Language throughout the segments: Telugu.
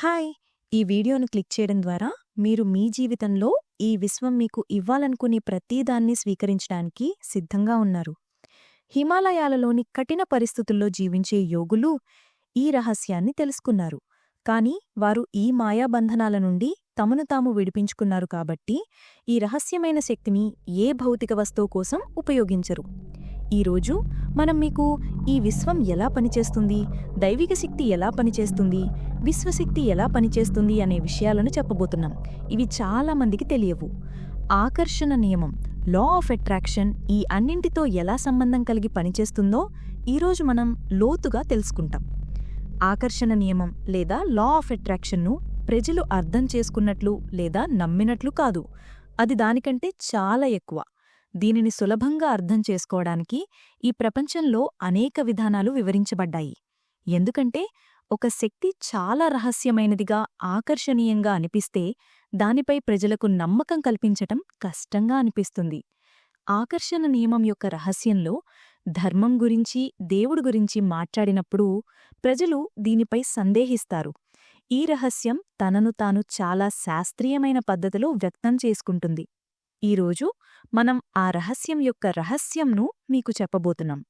హాయ్. ఈ వీడియోను క్లిక్ చేయడం ద్వారా మీరు మీ జీవితంలో ఈ విశ్వం మీకు ఇవ్వాలనుకునే ప్రతిదాన్ని స్వీకరించడానికి సిద్ధంగా ఉన్నారు. హిమాలయాలలోని కఠిన పరిస్థితుల్లో జీవించే యోగులు ఈ రహస్యాన్ని తెలుసుకున్నారు. కానీ వారు ఈ మాయాబంధనాల నుండి తమను తాము విడిపించుకున్నారు కాబట్టి ఈ రహస్యమైన శక్తిని ఏ భౌతిక వస్తువు కోసం ఉపయోగించరు. ఈరోజు మనం మీకు ఈ విశ్వం ఎలా పనిచేస్తుంది దైవిక శక్తి ఎలా పనిచేస్తుంది విశ్వశక్తి ఎలా పనిచేస్తుంది అనే విషయాలను చెప్పబోతున్నాం. ఇవి చాలా మందికి తెలియవు. ఆకర్షణ నియమం లా ఆఫ్ అట్రాక్షన్ ఈ అన్నింటితో ఎలా సంబంధం కలిగి పనిచేస్తుందో ఈరోజు మనం లోతుగా తెలుసుకుంటాం. ఆకర్షణ నియమం లేదా లా ఆఫ్ అట్రాక్షన్ను ప్రజలు అర్థం చేసుకున్నట్లు లేదా నమ్మినట్లు కాదు. అది దానికంటే చాలా ఎక్కువ. దీనిని సులభంగా అర్థం చేసుకోవడానికి ఈ ప్రపంచంలో అనేక విధానాలు వివరించబడ్డాయి. ఎందుకంటే ఒక శక్తి చాలా రహస్యమైనదిగా ఆకర్షణీయంగా అనిపిస్తే దానిపై ప్రజలకు నమ్మకం కల్పించటం కష్టంగా అనిపిస్తుంది. ఆకర్షణ నియమం యొక్క రహస్యంలో ధర్మం గురించి దేవుడు గురించి మాట్లాడినప్పుడు ప్రజలు దీనిపై సందేహిస్తారు. ఈ రహస్యం తనను తాను చాలా శాస్త్రీయమైన పద్ధతిలో వ్యక్తం చేసుకుంటుంది. ఈరోజు మనం ఆ రహస్యం యొక్క రహస్యంను మీకు చెప్పబోతున్నాం.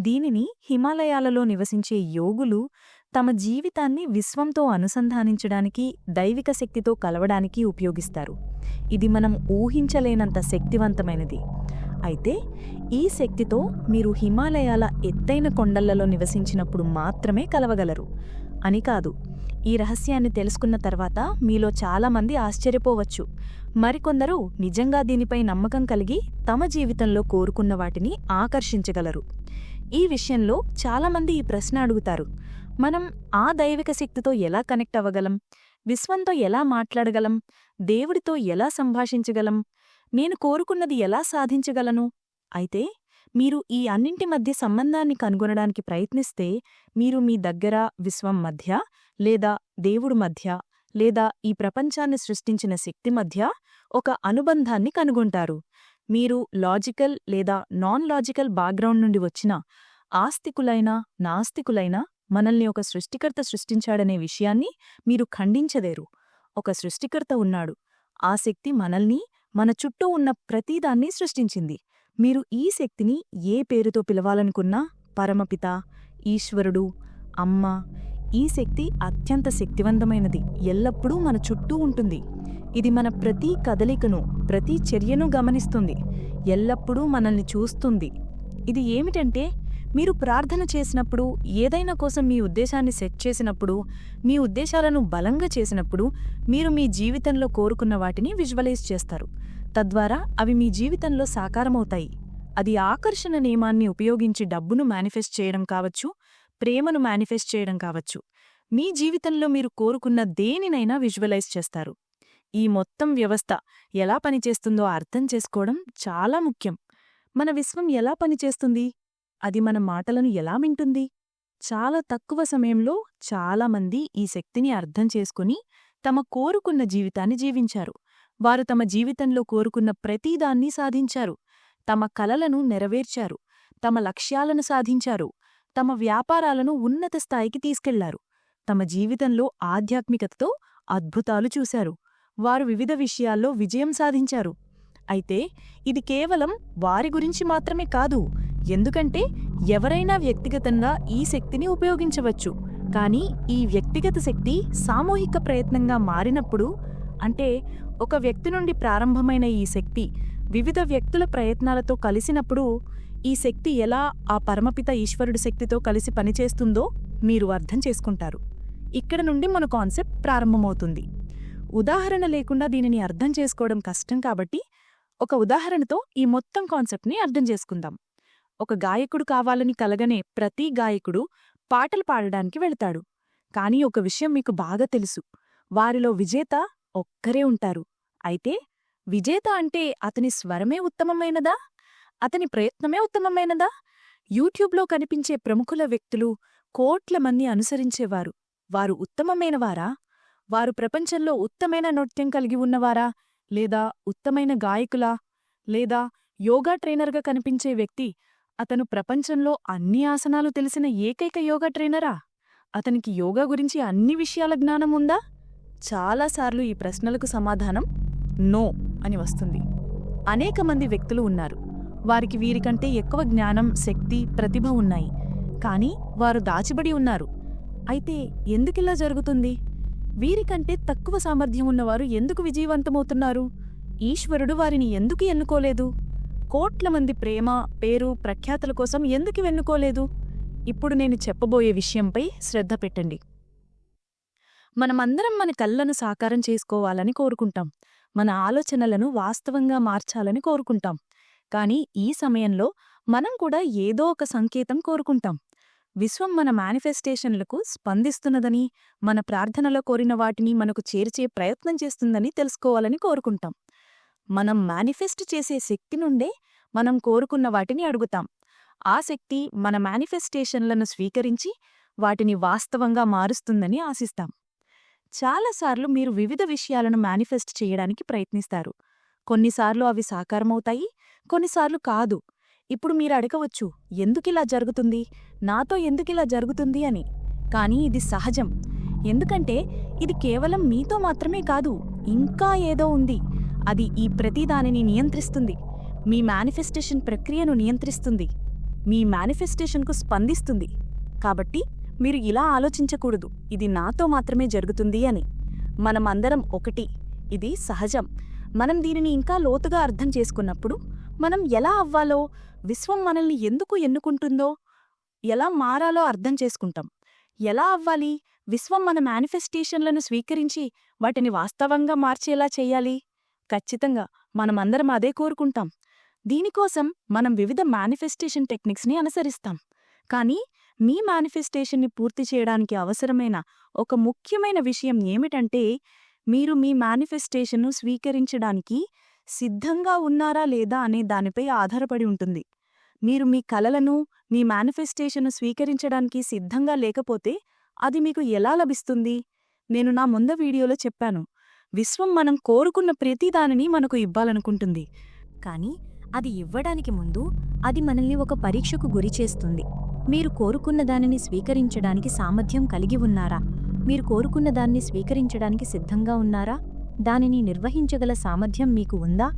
దీనిని హిమాలయాలలో నివసించే యోగులు తమ జీవితాన్ని విశ్వంతో అనుసంధానించడానికి దైవిక శక్తితో కలవడానికి ఉపయోగిస్తారు. ఇది మనం ఊహించలేనంత శక్తివంతమైనది. అయితే ఈ శక్తితో మీరు హిమాలయాల ఎత్తైన కొండలలో నివసించినప్పుడు మాత్రమే కలవగలరు. అని కాదు. ఈ రహస్యాన్ని తెలుసుకున్న తర్వాత మీలో చాలామంది ఆశ్చర్యపోవచ్చు. మరికొందరు నిజంగా దీనిపై నమ్మకం కలిగి తమ జీవితంలో కోరుకున్న వాటిని ఆకర్షించగలరు. ఈ విషయంలో చాలామంది ఈ ప్రశ్న అడుగుతారు. మనం ఆ దైవిక శక్తితో ఎలా కనెక్ట్ అవ్వగలం? విశ్వంతో ఎలా మాట్లాడగలం? దేవుడితో ఎలా సంభాషించగలం? నేను కోరుకున్నది ఎలా సాధించగలను? అయితే మీరు ఈ అన్నింటి మధ్య సంబంధాన్ని కనుగొనడానికి ప్రయత్నిస్తే మీరు మీ దగ్గర విశ్వం మధ్య లేదా దేవుడు మధ్య లేదా ఈ ప్రపంచాన్ని సృష్టించిన శక్తి మధ్య ఒక అనుబంధాన్ని కనుగొంటారు. మీరు లాజికల్ లేదా నాన్ లాజికల్ బ్యాక్గ్రౌండ్ నుండి వచ్చిన ఆస్తికులైనా నాస్తికులైనా మనల్ని ఒక సృష్టికర్త సృష్టించాడనే విషయాన్ని మీరు ఖండించదేరు ఒక సృష్టికర్త ఉన్నాడు. ఆ శక్తి మనల్ని మన చుట్టూ ఉన్న ప్రతిదాన్ని సృష్టించింది. మీరు ఈ శక్తిని ఏ పేరుతో పిలవాలనుకున్నా పరమపిత ఈశ్వరుడు అమ్మ ఈ శక్తి అత్యంత శక్తివంతమైనది. ఎల్లప్పుడూ మన చుట్టూ ఉంటుంది. ఇది మన ప్రతి కదలికను ప్రతి చర్యను గమనిస్తుంది. ఎల్లప్పుడూ మనల్ని చూస్తుంది. ఇది ఏమిటంటే మీరు ప్రార్థన చేసినప్పుడు ఏదైనా కోసం మీ ఉద్దేశాన్ని సెట్ చేసినప్పుడు మీ ఉద్దేశాలను బలంగా చేసినప్పుడు మీరు మీ జీవితంలో కోరుకున్న వాటిని విజువలైజ్ చేస్తారు. తద్వారా అవి మీ జీవితంలో సాకారమవుతాయి. అది ఆకర్షణ నియమాన్ని ఉపయోగించి డబ్బును మేనిఫెస్ట్ చేయడం కావచ్చు ప్రేమను మేనిఫెస్ట్ చేయడం కావచ్చు. మీ జీవితంలో మీరు కోరుకున్న దేనినైనా విజువలైజ్ చేస్తారు. ఈ మొత్తం వ్యవస్థ ఎలా పనిచేస్తుందో అర్థం చేసుకోవడం చాలా ముఖ్యం. మన విశ్వం ఎలా పనిచేస్తుంది? అది మన మాటలను ఎలా వింటుంది? చాలా తక్కువ సమయంలో చాలామంది ఈ శక్తిని అర్థం చేసుకుని తమ కోరుకున్న జీవితాన్ని జీవించారు. వారు తమ జీవితంలో కోరుకున్న ప్రతిదాన్ని సాధించారు. తమ కలలను నెరవేర్చారు. తమ లక్ష్యాలను సాధించారు. తమ వ్యాపారాలను ఉన్నత స్థాయికి తీసుకెళ్ళారు. తమ జీవితంలో ఆధ్యాత్మికతతో అద్భుతాలు చూశారు. వారు వివిధ విషయాల్లో విజయం సాధించారు. అయితే ఇది కేవలం వారి గురించి మాత్రమే కాదు. ఎందుకంటే ఎవరైనా వ్యక్తిగతంగా ఈ శక్తిని ఉపయోగించవచ్చు. కానీ ఈ వ్యక్తిగత శక్తి సామూహిక ప్రయత్నంగా మారినప్పుడు అంటే ఒక వ్యక్తి నుండి ప్రారంభమైన ఈ శక్తి వివిధ వ్యక్తుల ప్రయత్నాలతో కలిసినప్పుడు ఈ శక్తి ఎలా ఆ పరమపిత ఈశ్వరుడి శక్తితో కలిసి పనిచేస్తుందో మీరు అర్థం చేసుకుంటారు. ఇక్కడ నుండి మన కాన్సెప్ట్ ప్రారంభమవుతుంది. ఉదాహరణ లేకుండా దీనిని అర్థం చేసుకోవడం కష్టం కాబట్టి ఒక ఉదాహరణతో ఈ మొత్తం కాన్సెప్ట్ని అర్థం చేసుకుందాం. ఒక గాయకుడు కావాలని కలగనే ప్రతి గాయకుడు పాటలు పాడడానికి వెళతాడు. కానీ ఒక విషయం మీకు బాగా తెలుసు. వారిలో విజేత ఒక్కరే ఉంటారు. అయితే విజేత అంటే అతని స్వరమే ఉత్తమమైనదా? అతని ప్రయత్నమే ఉత్తమమైనదా? యూట్యూబ్లో కనిపించే ప్రముఖుల వ్యక్తులు కోట్ల మంది అనుసరించేవారు. వారు ఉత్తమమైనవారా? వారు ప్రపంచంలో ఉత్తమైన నృత్యం కలిగి ఉన్నవారా? లేదా ఉత్తమైన గాయకులా? లేదా యోగా ట్రైనర్గా కనిపించే వ్యక్తి అతను ప్రపంచంలో అన్ని ఆసనాలు తెలిసిన ఏకైక యోగా ట్రైనరా? అతనికి యోగా గురించి అన్ని విషయాల జ్ఞానం ఉందా? చాలాసార్లు ఈ ప్రశ్నలకు సమాధానం నో అని వస్తుంది. అనేక మంది వ్యక్తులు ఉన్నారు. వారికి వీరికంటే ఎక్కువ జ్ఞానం శక్తి ప్రతిభ ఉన్నాయి. కానీ వారు దాచిబడి ఉన్నారు. అయితే ఎందుకిలా జరుగుతుంది? వీరికంటే తక్కువ సామర్థ్యం ఉన్నవారు ఎందుకు విజయవంతమవుతున్నారు? ఈశ్వరుడు వారిని ఎందుకు ఎన్నుకోలేదు? కోట్ల మంది ప్రేమ పేరు ప్రఖ్యాతుల కోసం ఎందుకు వెన్నుకోలేదు? ఇప్పుడు నేను చెప్పబోయే విషయంపై శ్రద్ధ పెట్టండి. మనమందరం మన కళ్ళను సాకారం చేసుకోవాలని కోరుకుంటాం. మన ఆలోచనలను వాస్తవంగా మార్చాలని కోరుకుంటాం. కానీ ఈ సమయంలో మనం కూడా ఏదో ఒక సంకేతం కోరుకుంటాం. విశ్వం మన మేనిఫెస్టేషన్లకు స్పందిస్తున్నదని మన ప్రార్థనలో కోరిన వాటిని మనకు చేర్చే ప్రయత్నం చేస్తుందని తెలుసుకోవాలని కోరుకుంటాం. మనం మేనిఫెస్ట్ చేసే శక్తి నుండే మనం కోరుకున్న వాటిని అడుగుతాం. ఆ శక్తి మన మేనిఫెస్టేషన్లను స్వీకరించి వాటిని వాస్తవంగా మారుస్తుందని ఆశిస్తాం. చాలాసార్లు మీరు వివిధ విషయాలను మేనిఫెస్ట్ చేయడానికి ప్రయత్నిస్తారు. కొన్నిసార్లు అవి సాకారమవుతాయి కొన్నిసార్లు కాదు. ఇప్పుడు మీరు అడగవచ్చు ఎందుకిలా జరుగుతుంది? నాతో ఎందుకిలా జరుగుతుంది? అని. కానీ ఇది సహజం. ఎందుకంటే ఇది కేవలం మీతో మాత్రమే కాదు ఇంకా ఏదో ఉంది. అది ఈ ప్రతిదానిని నియంత్రిస్తుంది. మీ మేనిఫెస్టేషన్ ప్రక్రియను నియంత్రిస్తుంది. మీ మేనిఫెస్టేషన్కు స్పందిస్తుంది. కాబట్టి మీరు ఇలా ఆలోచించకూడదు. ఇది నాతో మాత్రమే జరుగుతుంది అని. మనమందరం ఒకటి. ఇది సహజం. మనం దీనిని ఇంకా లోతుగా అర్థం చేసుకున్నప్పుడు మనం ఎలా అవ్వాలో విశ్వం మనల్ని ఎందుకు ఎన్నుకుంటుందో ఎలా మారాలో అర్థం చేసుకుంటాం. ఎలా అవ్వాలి? విశ్వం మన మేనిఫెస్టేషన్లను స్వీకరించి వాటిని వాస్తవంగా మార్చేలా చెయ్యాలి ఖచ్చితంగా మనమందరం అదే కోరుకుంటాం. దీనికోసం మనం వివిధ మేనిఫెస్టేషన్ టెక్నిక్స్ని అనుసరిస్తాం. కానీ మీ మేనిఫెస్టేషన్ని పూర్తి చేయడానికి అవసరమైన ఒక ముఖ్యమైన విషయం ఏమిటంటే మీరు మీ మేనిఫెస్టేషన్ను స్వీకరించడానికి సిద్ధంగా ఉన్నారా లేదా అనే దానిపై ఆధారపడి ఉంటుంది. మీరు మీ కలలను మీ మేనిఫెస్టేషన్ను స్వీకరించడానికి సిద్ధంగా లేకపోతే అది మీకు ఎలా లభిస్తుంది? నేను నా ముంద వీడియోలో చెప్పాను. విశ్వం మనం కోరుకున్న ప్రతిదానిని మనకు ఇవ్వాలనుకుంటుంది. కానీ అది ఇవ్వడానికి ముందు అది మనల్ని ఒక పరీక్షకు గురి చేస్తుంది. మీరు కోరుకున్న దానిని స్వీకరించడానికి సామర్థ్యం కలిగి ఉన్నారా? మీరు కోరుకున్న దాన్ని స్వీకరించడానికి సిద్ధంగా ఉన్నారా? దానిని నిర్వహించగల సామర్థ్యం మీకు ఉందా?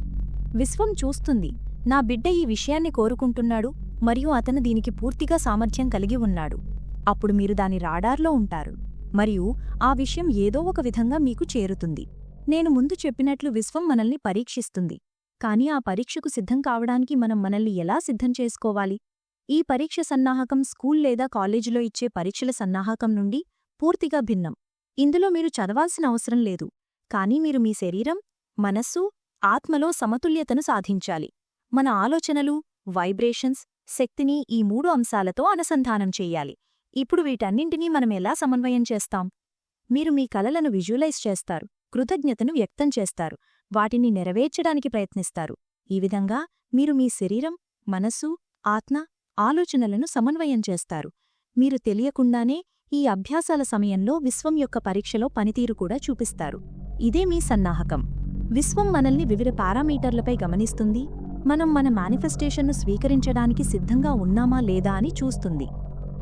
విశ్వం చూస్తుంది. నా బిడ్డ ఈ విషయాన్ని కోరుకుంటున్నాడు మరియు అతను దీనికి పూర్తిగా సామర్థ్యం కలిగి ఉన్నాడు. అప్పుడు మీరు దాని రాడార్లో ఉంటారు. మరియు ఆ విషయం ఏదో ఒక విధంగా మీకు చేరుతుంది. నేను ముందు చెప్పినట్లు విశ్వం మనల్ని పరీక్షిస్తుంది. కానీ ఆ పరీక్షకు సిద్ధం కావడానికి మనం మనల్ని ఎలా సిద్ధం చేసుకోవాలి? ఈ పరీక్ష సన్నాహకం స్కూల్ లేదా కాలేజీలో ఇచ్చే పరీక్షల సన్నాహకం నుండి పూర్తిగా భిన్నం. ఇందులో మీరు చదవాల్సిన అవసరం లేదు. కానీ మీరు మీ శరీరం మనస్సు ఆత్మలో సమతుల్యతను సాధించాలి. మన ఆలోచనలు వైబ్రేషన్స్ శక్తిని ఈ మూడు అంశాలతో అనుసంధానం చెయ్యాలి ఇప్పుడు వీటన్నింటినీ మనం ఎలా సమన్వయం చేస్తాం? మీరు మీ కలలను విజువలైజ్ చేస్తారు కృతజ్ఞతను వ్యక్తం చేస్తారు వాటిని నెరవేర్చడానికి ప్రయత్నిస్తారు. ఈ విధంగా మీరు మీ శరీరం మనస్సు ఆత్మ ఆలోచనలను సమన్వయం చేస్తారు. మీరు తెలియకుండానే ఈ అభ్యాసాల సమయంలో విశ్వం యొక్క పరీక్షలో పనితీరు కూడా చూపిస్తారు. ఇదే మీ సన్నాహకం. విశ్వం మనల్ని వివిధ పారామీటర్లపై గమనిస్తుంది. మనం మన మేనిఫెస్టేషన్ను స్వీకరించడానికి సిద్ధంగా ఉన్నామా లేదా అని చూస్తుంది.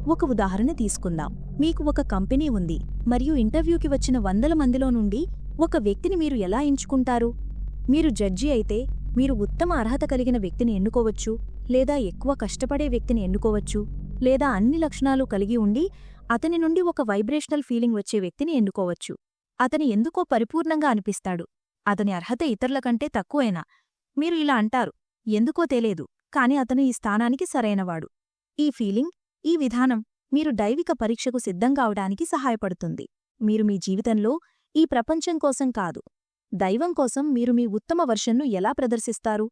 ఒక ఉదాహరణ తీసుకుందాం. మీకు ఒక కంపెనీ ఉంది. మరియు ఇంటర్వ్యూకి వచ్చిన వందల మందిలో నుండి ఒక వ్యక్తిని మీరు ఎలా ఎంచుకుంటారు? మీరు జడ్జి అయితే మీరు ఉత్తమ అర్హత కలిగిన వ్యక్తిని ఎన్నుకోవచ్చు. లేదా ఎక్కువ కష్టపడే వ్యక్తిని ఎన్నుకోవచ్చు లేదా అన్ని లక్షణాలు కలిగి ఉండి అతని నుండి ఒక వైబ్రేషనల్ ఫీలింగ్ వచ్చే వ్యక్తిని ఎన్నుకోవచ్చు. అతని ఎందుకో పరిపూర్ణంగా అనిపిస్తాడు. అతని అర్హత ఇతరుల కంటే తక్కువైనా. మీరు ఇలా అంటారు. ఎందుకో తెలియదు కాని అతను ఈ స్థానానికి సరైనవాడు. ఈ ఫీలింగ్ ఈ విధానం మీరు దైవిక పరీక్షకు సిద్ధంగావడానికి సహాయపడుతుంది. మీరు మీ జీవితంలో ఈ ప్రపంచం కోసం కాదు. దైవం కోసం మీరు మీ ఉత్తమ వర్షన్ను ఎలా ప్రదర్శిస్తారు?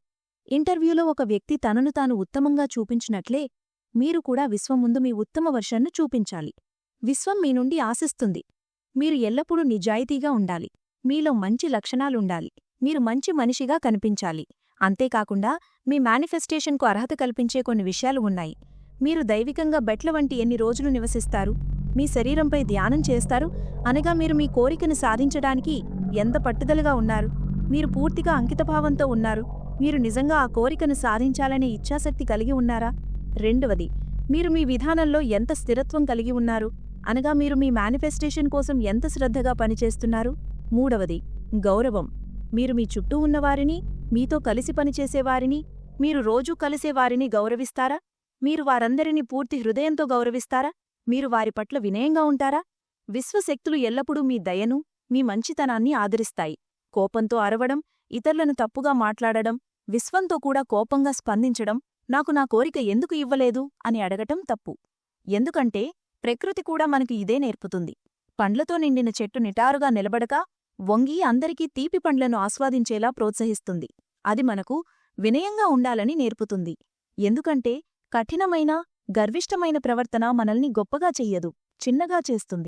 ఇంటర్వ్యూలో ఒక వ్యక్తి తనను తాను ఉత్తమంగా చూపించినట్లే మీరు కూడా విశ్వం ముందు మీ ఉత్తమ వర్షన్ను చూపించాలి. విశ్వం మీ నుండి ఆశిస్తుంది. మీరు ఎల్లప్పుడూ నిజాయితీగా ఉండాలి. మీలో మంచి లక్షణాలుండాలి. మీరు మంచి మనిషిగా కనిపించాలి. అంతేకాకుండా మీ మేనిఫెస్టేషన్కు అర్హత కల్పించే కొన్ని విషయాలు ఉన్నాయి. మీరు దైవికంగా బెట్ల వంటి ఎన్ని రోజులు నివసిస్తారు? మీ శరీరంపై ధ్యానం చేస్తారు? అనగా మీరు మీ కోరికను సాధించడానికి ఎంత పట్టుదలగా ఉన్నారు? మీరు పూర్తిగా అంకితభావంతో ఉన్నారు? మీరు నిజంగా ఆ కోరికను సాధించాలనే ఇచ్ఛాశక్తి కలిగి ఉన్నారా? రెండవది మీరు మీ విధానంలో ఎంత స్థిరత్వం కలిగి ఉన్నారు? అనగా మీరు మీ మేనిఫెస్టేషన్ కోసం ఎంత శ్రద్ధగా పనిచేస్తున్నారు? మూడవది గౌరవం. మీరు మీ చుట్టూ ఉన్నవారిని మీతో కలిసి పనిచేసేవారిని మీరు రోజూ కలిసేవారిని గౌరవిస్తారా? మీరు వారందరినీ పూర్తి హృదయంతో గౌరవిస్తారా? మీరు వారి పట్ల వినయంగా ఉంటారా? విశ్వశక్తులు ఎల్లప్పుడూ మీ దయను మీ మంచితనాన్ని ఆదరిస్తాయి. కోపంతో అరవడం ఇతరులను తప్పుగా మాట్లాడడం విశ్వంతో కూడా కోపంగా స్పందించడం నాకు నా కోరిక ఎందుకు ఇవ్వలేదు? అని అడగటం తప్పు. ఎందుకంటే ప్రకృతి కూడా మనకు ఇదే నేర్పుతుంది. పండ్లతో నిండిన చెట్టు నిటారుగా నిలబడక వంగి అందరికీ తీపి పండ్లను ఆస్వాదించేలా ప్రోత్సహిస్తుంది. అది మనకు వినయంగా ఉండాలని నేర్పుతుంది. ఎందుకంటే కఠినమైన గర్విష్టమైన ప్రవర్తన మనల్ని గొప్పగా చెయ్యదు చిన్నగా చేస్తుంది.